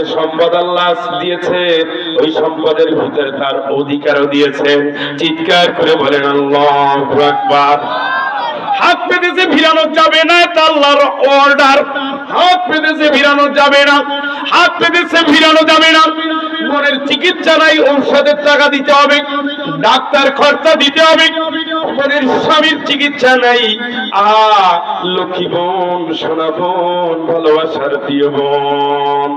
যে সম্পদ আল্লাহ দিয়েছে, ওই সম্পদের ভিতরে তার অধিকারও দিয়েছে। চিৎকার করে বলেন, আল্লাহ আকবার। হাত পেতেছে ভিড়ানো যাবে না, এটা অর্ডার হাত পেতেছে ভিড়ানো যাবে না। হাত পেতেছে ভিড়ানো যাবে না। মনের চিকিৎসা নাই, ঔষধের টাকা দিতে হবে, ডাক্তার খরচা দিতে হবে মনের স্বামীর চিকিৎসা নাই। আ, লক্ষ্মী বোন, সোনা বোন, ভালোবাসার প্রিয় বোন,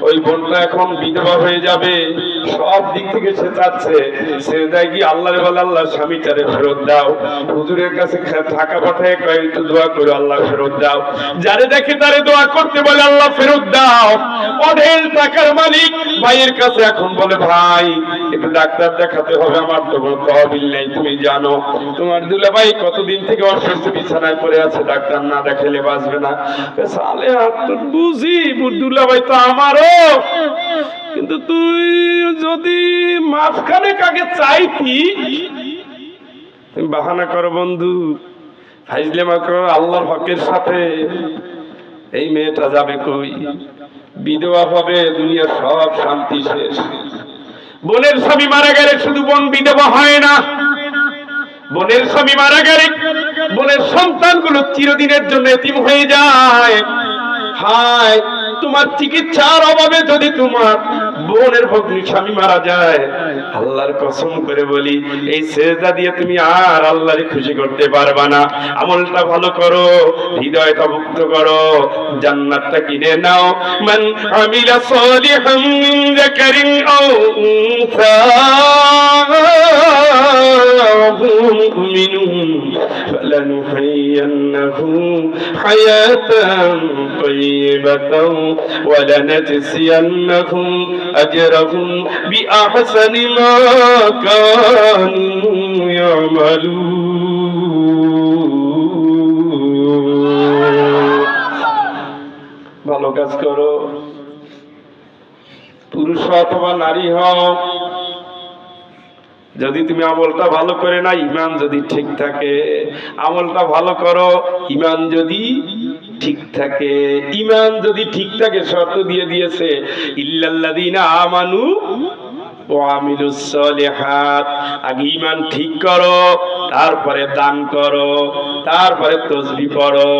ওই বোনটা এখন বিধবা হয়ে যাবে, সব দিক থেকে সে চাচ্ছে, সে দেয় কি আল্লাহরে বলে, আল্লাহ স্বামীটারে ফেরত দাও। হুজুরের কাছে টাকা পাঠায় কয়, একটু দোয়া করে, আল্লাহ ফেরত দাও। যারে দেখে তারে দোয়া করতে বলে, আল্লাহ ফেরত দাও। অঢেল টাকার মালিক ভাইয়ের কাছে এখন বলে, ভাই, একটু ডাক্তার দেখাতে হবে, আমার তো তহবিল নেই, তুমি জানো, তোমার দুলা ভাই কতদিন থেকে অসুস্থ, বিছানায় পড়ে আছে, ডাক্তার না দেখালে বাঁচবে না। সালে বুঝি দুলা ভাই তো আমারও। কিন্তু তুই যদি মাঝখানে কাকে চাইতি, তুমি বাহানা করো, বন্ধু। ফাইজলেমা করো, আল্লাহর হকের সাথে। এই মেয়েটা যাবে কই? বিধবা হবে দুনিয়ার সব শান্তি শেষ। বোনের স্বামী মারা গেলে শুধু বোন বিধবা হয় না। বোনের স্বামী মারা গেলে বোনের সন্তানগুলো চিরদিনের জন্য এতিম হয়ে যায়। হায়, তোমার চিকিৎসার অভাবে যদি তোমার বোনের ভগ্নী স্বামী মারা যায় আল্লাহর কসম করে বলি এই সেজদা দিয়ে তুমি আর আল্লাহরে খুশি করতে পারবা না আমলটা ভালো করো হৃদয়টা মুক্ত করো জান্নাতটা কিনে নাও মান আমিলা সালিহান মিন যাকারিন আও উনসা وهو مؤمن فلنحيينه حياة طيبة ولنجزينهم أجرهم بأحسن ما كانوا يعملون ভালো কাজ করো পুরুষ হও অথবা নারী হও যদি তুমি আমলটা ভালো করে না ইমান যদি ঠিক থাকে আমলটা ভালো করো ইমান যদি ঠিক থাকে ইমান যদি ঠিক থাকে শর্ত দিয়ে দিয়েছে ইল্লাল্লাযীনা আমানু ও আমিলুস সলিহাত আগে ইমান ঠিক করো, তারপরে দান করো, তারপরে তসবি পড়ো,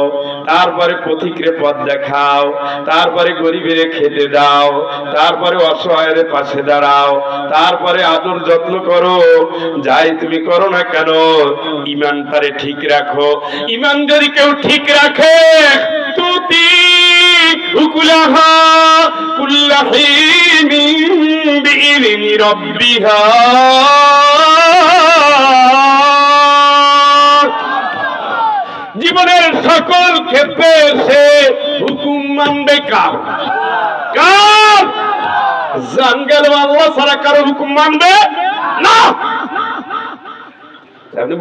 তারপরে পথিকরে পথ দেখাও, তারপরে গরিবের খেতে দাও, তারপরে অসহায়ের পাশে দাঁড়াও, তারপরে আদর যত্ন করো। যাই তুমি করো না কেন ইমানটারে ঠিক রাখো। ইমান যদি কেউ ঠিক রাখে। তুতি উকুলাহা কুল্লাহিনি বিইলমি রব্বিহা। জীবনের সকল ক্ষেত্রে সে হুকুম মানবে কার? কার? জান গেল আল্লাহ সারা কারও হুকুম মানবে না।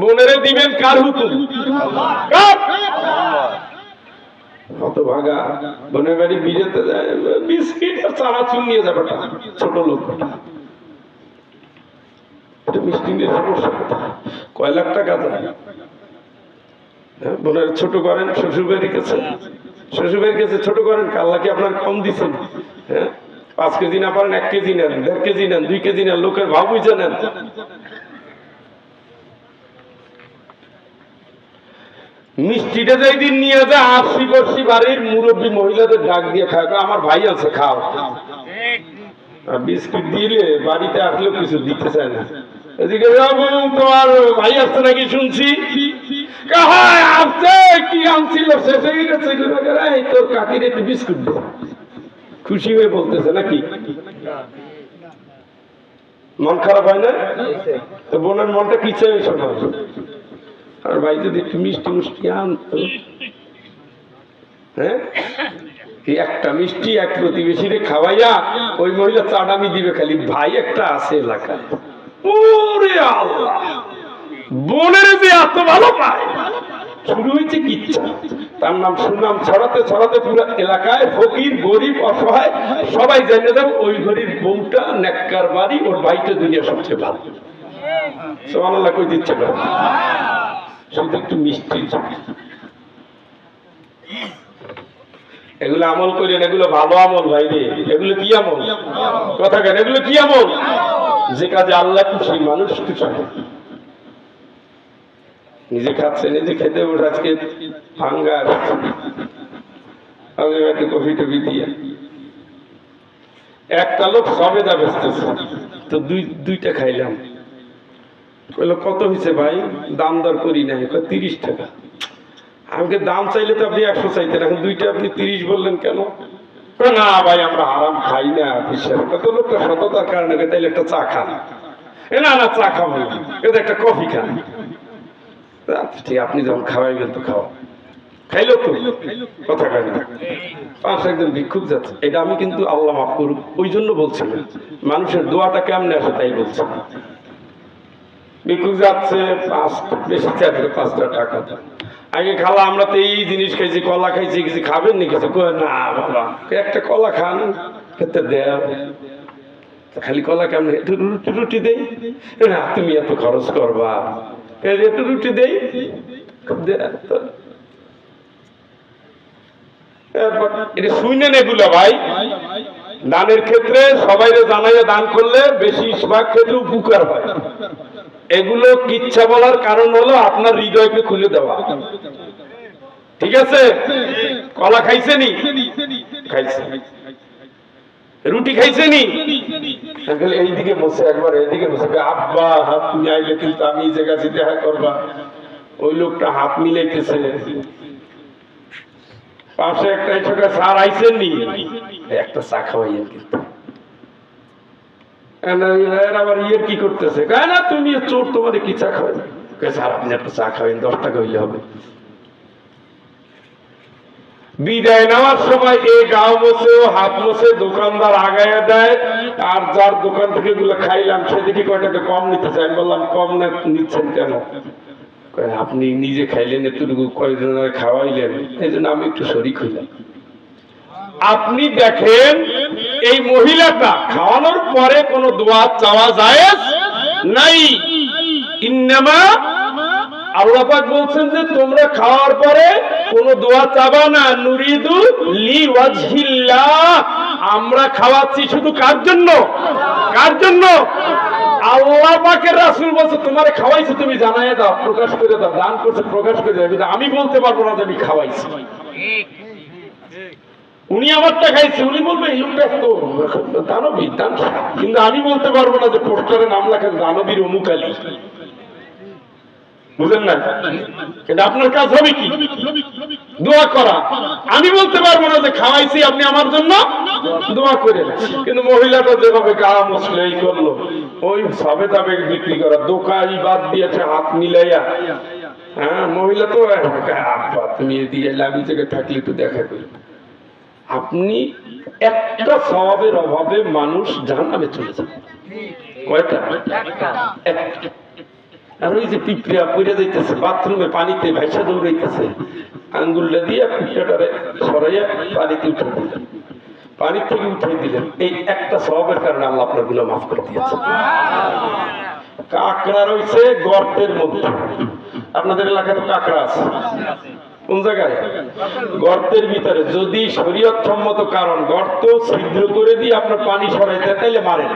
বোনেরে দিবেন কার হুকুম? কার? ছোট কয় লাখ টাকা হ্যাঁ, বোনের ছোট করেন শ্বশুর বাড়ির কাছে। শ্বশুর বাড়ির কাছে ছোট করেন কাল্লা কি আপনার কম দিচ্ছেন হ্যাঁ পাঁচ কেজি না পারেন এক কেজি নেন দেড় কেজি নেন দুই কেজি নেন লোকের ভাব বুঝে নেন মিষ্টিটা যেই দিন নিয়ে যায় আশি বর্ষি বাড়ির মুরব্বী মহিলাদের ডাক দিয়ে কয়, আমার ভাই আছে খাও। বিস্কুট দিলে বাড়িতে আসলেও কিছু দিতে চায় না। এদিকে তোমার ভাই আসছে নাকি শুনছি? আসছে কি আনছিল শেষ হয়ে গেছে তোর কাকির একটু বিস্কুট দে। খুশি হয়ে বলতেছে নাকি? মন খারাপ হয় না? তো বোনের মনটা কি চাই আর ভাই যদি মিষ্টি মিষ্টি আনতো? হ্যাঁ? একটা মিষ্টি, এক প্রতিবেশীরে খাওয়াইয়া ওই মহিলা চাডামি দিবে খালি। ভাই, একটা আছে এলাকায়। ওরে বোনের যে এত ভালো পায়। শুরু হয়েছে কিচ্ছা। তার নাম সুনাম ছড়াতে ছড়াতে পুরো এলাকায় ফকির, গরিব, অসহায়, সবাই জেনে যাবে ওই ঘরের বউটা, নেককার বাড়ি, ওর ভাইটা দুনিয়া সবচেয়ে ভালো। সোমান আল্লাহ কই দিচ্ছে? না শুধু একটু মিষ্টি এগুলো আমল করেন এগুলো ভালো আমল ভাই রে। এগুলো কি আমল? কথা কেন? এগুলো কি আমল? যে কাজে আল্লাহ খুশি, মানুষ খুশি নিজে খাচ্ছে, নিজে খেতে বসে, আজকে ভাঙ্গার। আমি একটু কফি টফি দিয়ে। একটা লোক সবেদা বেচতেছে। তো দুই, দুইটা খাইলাম। বলল কত হয়েছে ভাই? দাম দর করি নাই। তিরিশ টাকা। আমাকে দাম চাইলে তো আপনি একশো চাইতেন, এখন দুইটা আপনি তিরিশ বললেন কেন? না ভাই, আমরা আরাম খাই না। বিশ্বাস কত লোকটা সততার কারণে তাইলে একটা চা খান। এ, না না, চা খাব কিন্তু একটা কফি খান। ঠিক, আপনি যখন খাওয়াইবেন তো খাওয়া খাইলো তো? কথা খাই পাঁচ একজন ভিক্ষুক যাচ্ছে। এটা আমি কিন্তু আল্লাহ মাফ করুক ওই জন্য বলছি মানুষের দোয়াটা কেমনে আসে তাই বলছি না যাচ্ছে, পাঁচ, বেশি চারটে পাঁচটা টাকা আগে খালা আমরা তো এই জিনিস খাইছি, কলা খাইছি, কিছু খাবেন নি কিছু? না বাবা, একটা কলা খান, খেতে দেয় খালি কলা কেমন? একটু রুটি রুটি দেই? না, তুমি এত খরচ করবা। একটু রুটি দেই? এটা শুনেন এগুলো ভাই। দানের ক্ষেত্রে সবাই জানাইয়া দান করলে বেশি ভাগ ক্ষেত্রে উপকার হয়। এগুলো কিচ্ছা বলার কারণ হলো আপনার হৃদয়কে খুলে দেওয়া। ঠিক আছে? কলা খাইছেনি? খাইছে। রুটি খাইছেনি? এইদিকে বসে একবার, এইদিকে বসে। আব্বা, হাত তুমি আইলে কিন্তু আমি জায়গা যেতে দেখা করবা। ওই লোকটা হাত মিলাইতেছে। পাশে একটা ছোট সার আইছেন নি একটা চা খাওয়াইয়েন কিন্তু। আবার ইয়ের কি করতেছে কয় না তুমি চোর তোমার কি চা কয় স্যার আপনি একটা চা খাওয়াইন দশ টাকা হইলে হবে বিদায় নেওয়ার সময় গাও বসে হাত দোকানদার দেয়। আর যার দোকান থেকে গুলো খাইলাম, সেদিকে কয়টাকে কম নিতেছে। আমি বললাম, কম না, নিচ্ছেন কেন? আপনি নিজে খাইলেন, এতটুকু কয়জনের খাওয়াইলেন। এই জন্য আমি একটু শরিক হইলাম। আপনি দেখেন এই মহিলাটা খাওয়ানোর পরে কোনো দোয়া চাওয়া যায় নাই। ইন্নামা আল্লাহ বলছেন যে, তোমরা খাওয়ার পরে কোনো দোয়া চাবা না। নুরিদু লি আমরা খাওয়াচ্ছি শুধু কার জন্য? কার জন্য? আল্লাহ পাকের রাসূল বলছে, তোমারে খাওয়াইছি, তুমি জানাই দাও, প্রকাশ করে দাও, দান করছে, প্রকাশ করে দাও। আমি বলতে পারব না যে আমি খাওয়াইছি। উনি আমারটা খাইছে, উনি বলবে তো কিন্তু আমি বলতে পারব না যে পোস্টারে নাম লেখেন দানবীর অমুক আলী। বুঝলেন না? আপনার কাজ হবে কি? দোয়া করা। আমি বলতে পারব না যে খাওয়াইছি আপনি আমার জন্য, দোয়া করে কিন্তু মহিলাটা যেভাবে করল, ওই সবে তাবে বিক্রি করা দোকানি বাদ দিয়েছে, হাত মিলাইয়া। হ্যাঁ মহিলা তো, আব্বা, তুমি থেকে থাকলে একটু দেখা করি। আপনি একটা স্বভাবের অভাবে মানুষ জাহান্নামে চলে যাবে। কয়টা? একটা। আর ওই যে পিঁপড়া পড়ে যাইতেছে বাথরুমে পানিতে দৌড়াইতেছে আঙ্গুলটা দিয়ে পিঁপড়াটারে সরাইয়া পানিতে উঠে দিলেন। পানি থেকে উঠে দিলেন। এই একটা স্বভাবের কারণে আল্লাহ আপনারগুলো মাফ করে দিয়েছে। কাঁকড়া রয়েছে গর্তের মধ্যে। আপনাদের এলাকায় তো কাঁকড়া আছে। কোন জায়গায়? গর্তের ভিতরে। যদি শরীয়ত সম্মত কারণ, গর্ত ছিদ্র করে দিয়ে আপনার পানি সরাইতে, তাইলে মারেন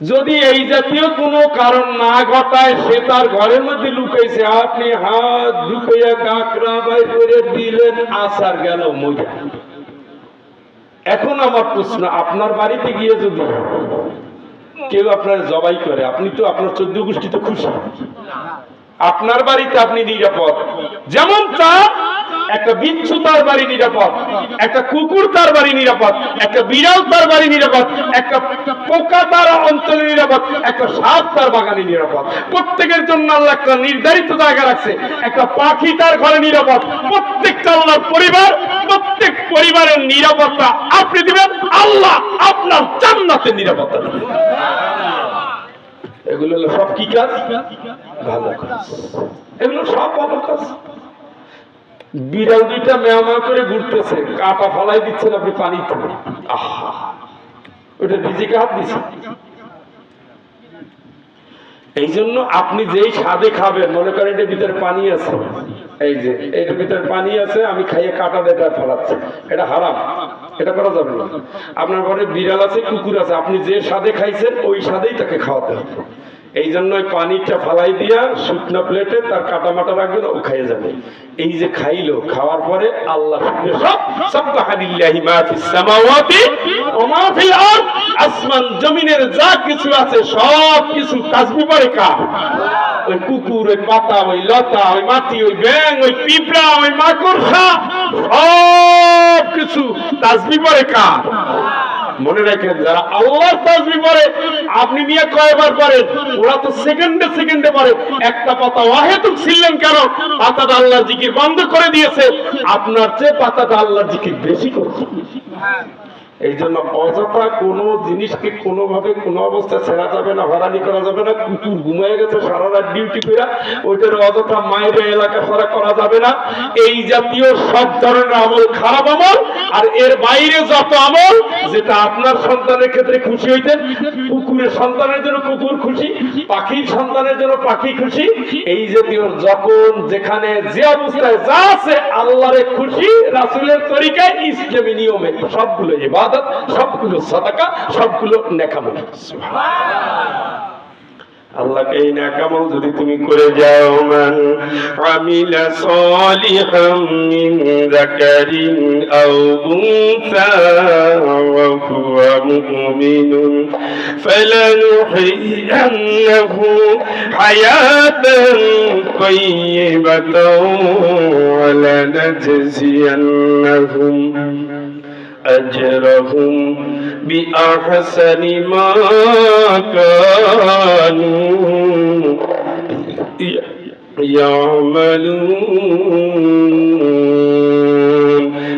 যদি এই জাতীয় কোনো কারণ না ঘটায়, সে তার ঘরের মধ্যে লুকাইছে, আপনি হাত ঢুকাইয়া কাঁকড়া বাই করে দিলেন আসার গেল মজা এখন আমার প্রশ্ন, আপনার বাড়িতে গিয়ে যদি কেউ আপনার জবাই করে, আপনি তো আপনার চোদ্দ গোষ্ঠী তো খুশি। আপনার বাড়িতে আপনি নিরাপদ। যেমন চান একটা বিচ্ছু তার বাড়ি নিরাপদ, একটা কুকুর তার বাড়ি নিরাপদ, একটা বিড়াল তার বাড়ি নিরাপদ, একটা পোকা তার অঞ্চলে নিরাপদ, একটা সাপ তার বাগানে নিরাপদ। প্রত্যেকের জন্য আল্লাহ একটা নির্ধারিত জায়গা রাখছে, একটা পাখি তার ঘরে নিরাপদ। প্রত্যেকটা আল্লাহর পরিবার, প্রত্যেক পরিবারের নিরাপত্তা আপনি দিবেন, আল্লাহ আপনার জান্নাতের নিরাপত্তা এগুলো হলো সব কি কাজ? ভালো কাজ। এগুলো সব ভালো কাজ। বিড়াল দুইটা মেয়ামা করে ঘুরতেছে। কাটা ফলাই দিচ্ছেন আপনি পানি আহা! ওটা নিজেকে হাত দিচ্ছে এই জন্য আপনি যেই স্বাদে খাবেন, মনে করেন এটার ভিতরে পানি আছে। এই যে এটার ভিতরে পানি আছে, আমি খাইয়ে কাটা দেটা ফেলাচ্ছি। এটা হারাম। এটা করা যাবে না। আপনার ঘরে বিড়াল আছে, কুকুর আছে, আপনি যে স্বাদে খাইছেন, ওই স্বাদেই তাকে খাওয়াতে হবে। এই জন্য ওই পানিটা ফালাই দিয়া শুকনো প্লেটে তার কাটা মাটা রাখবেন, ও খাইয়ে যাবে। এই যে খাইলো, খাওয়ার পরে আল্লাহ সব ফিল আরদ। আসমান, জমিনের যা কিছু আছে, সব কিছু তাসবিহ পড়ে কার ওই কুকুর, ওই পাতা, ওই লতা, ওই মাটি, ওই ব্যাং ওই পিঁপড়া, ওই মাকড়সা, সব কিছু তাসবি পরে কার? মনে রাখেন, যারা আল্লাহর তাসবি পরে, আপনি নিয়ে কয়বার করেন ওরা তো সেকেন্ডে সেকেন্ডে পরে। একটা পাতা ওয়াহেতুক ছিলেন কেন? পাতাটা আল্লাহ জিকির বন্ধ করে দিয়েছে। আপনার চেয়ে পাতাটা আল্লাহ জিকির বেশি করছে। এই জন্য অযথা কোনো জিনিসকে কোনোভাবে কোনো অবস্থায় ছেড়া যাবে না হরানি করা যাবে না, কুকুর ঘুমিয়ে গেছে, সারা রাত ডিউটি করে ওইটার অযথা মায়ের এলাকা ছাড়া করা যাবে না। এই জাতীয় সব ধরনের আমল খারাপ আমল, আর এর বাইরে যত আমল, যেটা আপনার সন্তানের ক্ষেত্রে খুশি হইতেন, কুকুরের সন্তানের জন্য কুকুর খুশি, পাখির সন্তানের জন্য পাখি খুশি, এই জাতীয় যখন যেখানে যে অবস্থায় যা আছে আল্লাহরে খুশি, রাসুলের তরিকায়, ইসলামী নিয়মে সবগুলো ইবাদত সবগুলো সাদাকা, সবগুলো নেকামল। আল্লাহকে এই নাকামল যদি তুমি করে যাও, মান আমিলা সালিহাম মিন যাকারিন আও উনসা, ওয়া হুয়া মুমিনুন। হায়াতান أجرهم بأحسن ما كانوا يعملون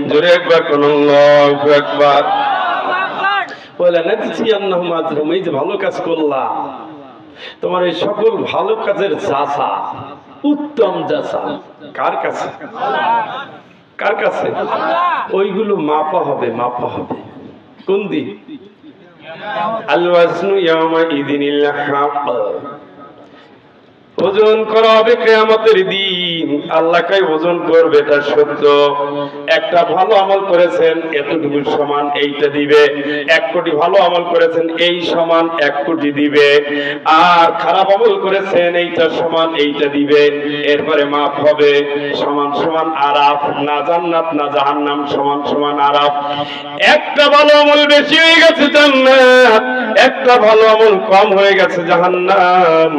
জোরে একবার কোন আল্লাহু আকবার বলে নাদিছি আন্নাহুম আজরুম এই যে ভালো কাজ করলা তোমার এই সকল ভালো কাজের যাচা উত্তম যাচা কার কাছে কার কাছে? ওইগুলো মাপা হবে মাপা হবে। কোন দিন? আল ওয়াজনু ইয়াওমা ইদিনিল হাক। ওজন করা হবে কেয়ামতের দিন। আল্লাহ কাই ওজন করবে, এটা সত্য। একটা ভালো আমল করেছেন, এতটুকু সমান এইটা দিবে। এক কোটি ভালো আমল করেছেন, এই সমান এক কোটি দিবে। আর খারাপ আমল করেছেন, এইটা সমান এইটা দিবে। এরপরে মাফ হবে, সমান সমান আরাফ, না জান্নাত, না জাহান্নাম, সমান সমান আরাফ। একটা ভালো আমল বেশি হয়ে গেছে জান্নাত। একটা ভালো আমল কম হয়ে গেছে জাহান্নাম।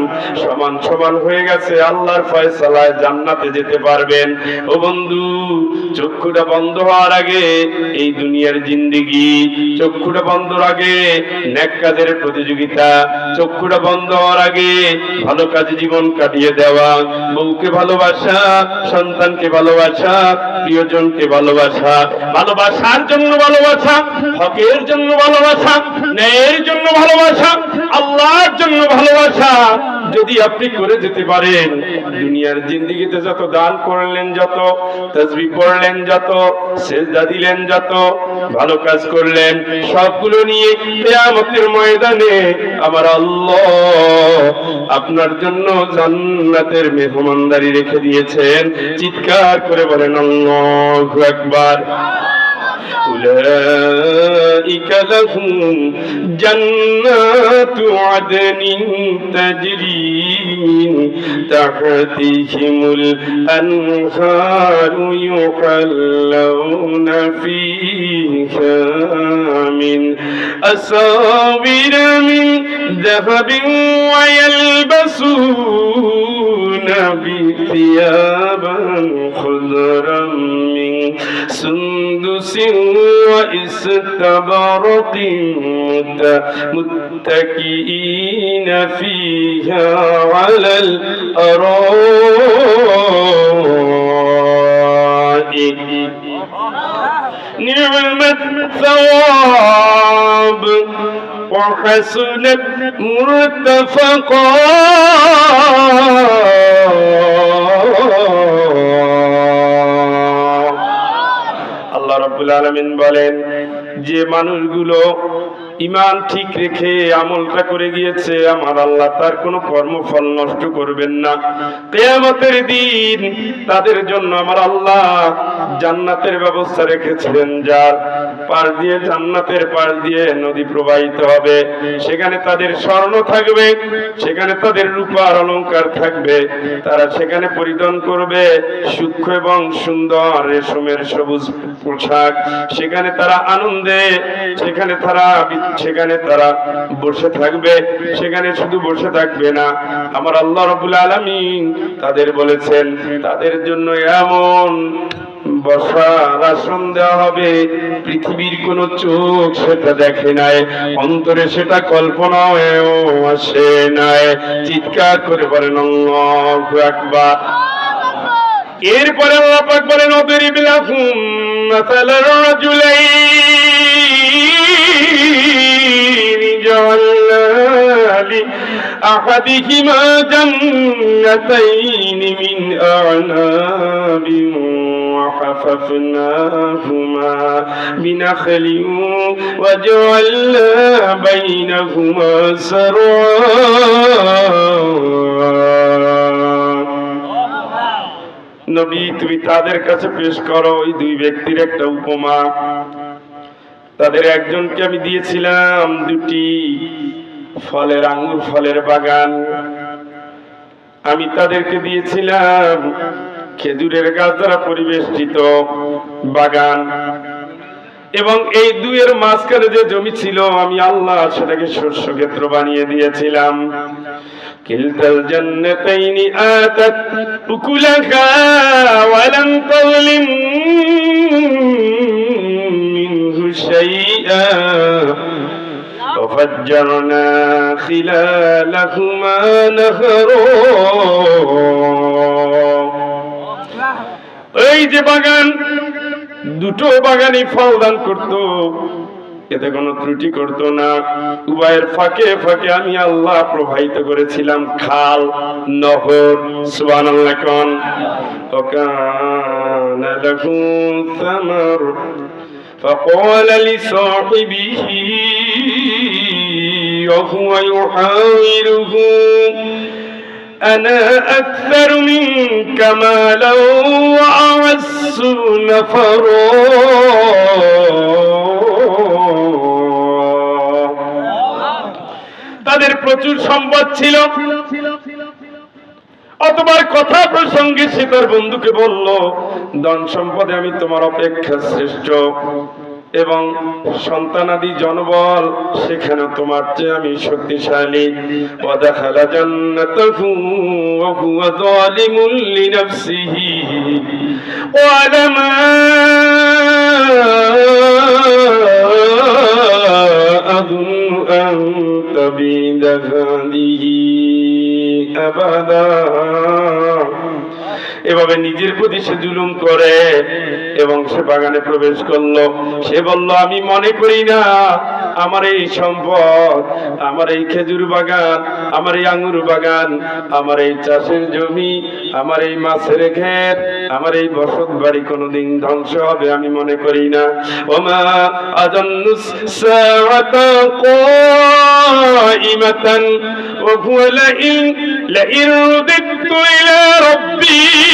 সমান সমান হয়ে গেছে আল্লাহর ফয়সালায় জান্নাতে যেতে পারবেন। ও বন্ধু, চক্ষুটা বন্ধ হওয়ার আগে এই দুনিয়ার জিন্দিগি, চক্ষুটা বন্ধ আগে কাজের প্রতিযোগিতা, চক্ষুটা বন্ধ হওয়ার আগে ভালো কাজে জীবন কাটিয়ে দেওয়া, বউকে ভালোবাসা, সন্তানকে ভালোবাসা, প্রিয়জনকে ভালোবাসা, ভালোবাসার জন্য ভালোবাসা, হকের জন্য ভালোবাসা, ন্যায়ের জন্য ভালোবাসা, আল্লাহর জন্য ভালোবাসা। যদি আপনি করে যেতে পারেন, দুনিয়ার জিন্দিগিতে যত দান করলেন যত তসবি পড়লেন যত, সেজদা দিলেন যত, ভালো কাজ করলেন, সবগুলো নিয়ে কিয়ামতের ময়দানে আমার আল্লাহ আপনার জন্য জান্নাতের মেহমানদারি রেখে দিয়েছেন। চিৎকার করে বলেন, আল্লাহু আকবার। أولئك لهم جنات عدن تجري من تحتهم الأنهار يحلون فيها من أساور من ذهب ويلبسون بثيابا خضرا من سندس واستبرق مت- متكئين فيها على الأرائك. نعم الثواب وحسنت مرتفقا. আল্লাহ রবুল আলমিন বলেন যে মানুষগুলো ইমান ঠিক রেখে আমলটা করে গিয়েছে, আমার আল্লাহ তার কোনো কর্মফল নষ্ট করবেন না। কেয়ামতের দিন তাদের জন্য আমার আল্লাহ জান্নাতের ব্যবস্থা রেখেছিলেন, যার পার দিয়ে জান্নাতের পার দিয়ে নদী প্রবাহিত হবে। সেখানে তাদের স্বর্ণ থাকবে, সেখানে তাদের রূপার অলংকার থাকবে, তারা সেখানে পরিধান করবে সূক্ষ্ম এবং সুন্দর রেশমের সবুজ পোশাক। সেখানে তারা আনন্দে, সেখানে তারা সেখানে তারা বসে থাকবে, সেখানে শুধু বসে থাকবে না। আমার আল্লাহ রবুল আলমিন তাদের বলেছেন, তাদের জন্য এমন বসার আসন দেওয়া হবে, পৃথিবীর কোন চোখ সেটা দেখে নাই, অন্তরে সেটা কল্পনাও আসে নাই। চিৎকার করে বলেন আকবার। এরপরে বলেন অদরিব মাসালার রাজুলাইন। لأحدهما جنتين من أعناب وحففناهما بنخل وجعلنا بينهما زرعا নবী তুমি তাদের কাছে পেশ করো ওই দুই ব্যক্তির একটা উপমা তাদের একজনকে আমি দিয়েছিলাম দুটি ফলের আঙুর ফলের বাগান। আমি তাদেরকে দিয়েছিলাম খেজুরের গাছ দ্বারা পরিবেষ্টিত বাগান। এবং এই দুইয়ের মাঝখানে যে জমি ছিল, আমি আল্লাহ সেটাকে শস্য ক্ষেত্র বানিয়ে দিয়েছিলাম। কিলতাল জান্নাতাইনি আতাত উকুলাহা ওয়া তাযলিম মিনহু শাইআ। وفجرنا خلالهما نهرا এই যে বাগান দুটো বাগানই ফল দান করতো এতে কোনো ত্রুটি করতো না উভয়ের ফাঁকে ফাঁকে আমি আল্লাহ প্রবাহিত করেছিলাম খাল নহর সুবান আল্লাহ কন وكان له ثمر فقال لصاحبه وهو يحاوره أنا أكثر منك مالا وأعز نفرا তাদের প্রচুর সম্পদ ছিল অতবার কথা প্রসঙ্গে সে তার বন্ধুকে বলল ধন সম্পদে আমি তোমার অপেক্ষা শ্রেষ্ঠ এবং সন্তানাদি জনবল সেখানে তোমার চেয়ে আমি শক্তিশালী ওয়াদাখালা জান্নাতাহু ওয়া হুয়া যালিমুন লিনাফসিহি ওয়ালামা أظن أن تبيد هذه أبدا এভাবে নিজের প্রতি সে জুলুম করে এবং সে বাগানে প্রবেশ করলো সে বলল আমি মনে করি না আমার এই সম্পদ আমার এই খেজুর বাগান আমার এই আঙ্গুর বাগান আমার এই চাষের জমি আমার এই মাছের ক্ষেত আমার এই বসত বাড়ি কোনোদিন ধ্বংস হবে আমি মনে করি না ওমা আজান্নু সাআতা قائمة وهو لئن لئن رددت إلى ربي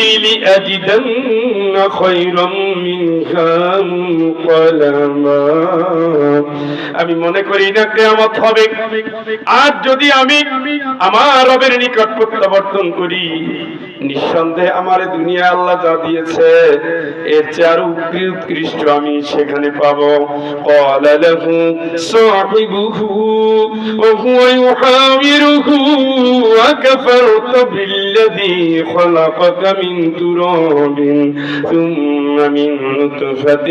لأجدن خيرا منها منقلبا আমি মনে করি না কেয়ামত হবে আজ যদি আমি আমার রবের নিকট প্রত্যাবর্তন করি নিঃসন্দেহে আমার এই দুনিয়া আল্লাহ যা দিয়েছে এর চেয়ে আরো উৎকৃষ্ট আমি সেখানে পাবো قال له صاحبه وهو يحاوره وكفرت بالذي خلقك من تراب ثم من نطفة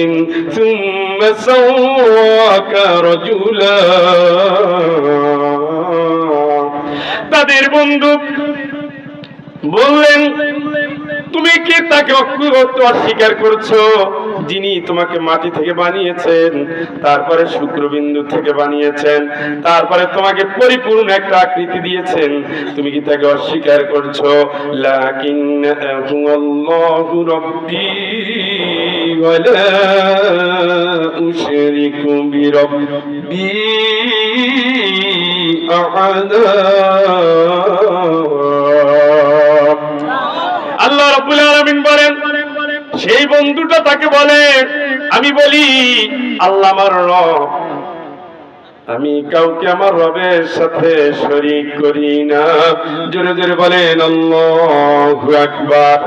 ثم سواك رجلا তাদের বন্ধু বললেন তুমি কি তাকে অস্বীকার করছ? যিনি তোমাকে মাটি থেকে বানিয়েছেন, তারপরে শুক্রবিন্দু থেকে বানিয়েছেন, তারপরে তোমাকে পরিপূর্ণ একটা আকৃতি দিয়েছেন, তুমি কি তাকে অস্বীকার করছ? আহাদা রাব্বুল আলমিন বলেন, সেই বন্ধুটা তাকে বলে, আমি বলি, আল্লাহ আমার রব। আমি কাউকে আমার রবের সাথে শরিক করি না। জোরে জোরে বলেন, আল্লাহু আকবার।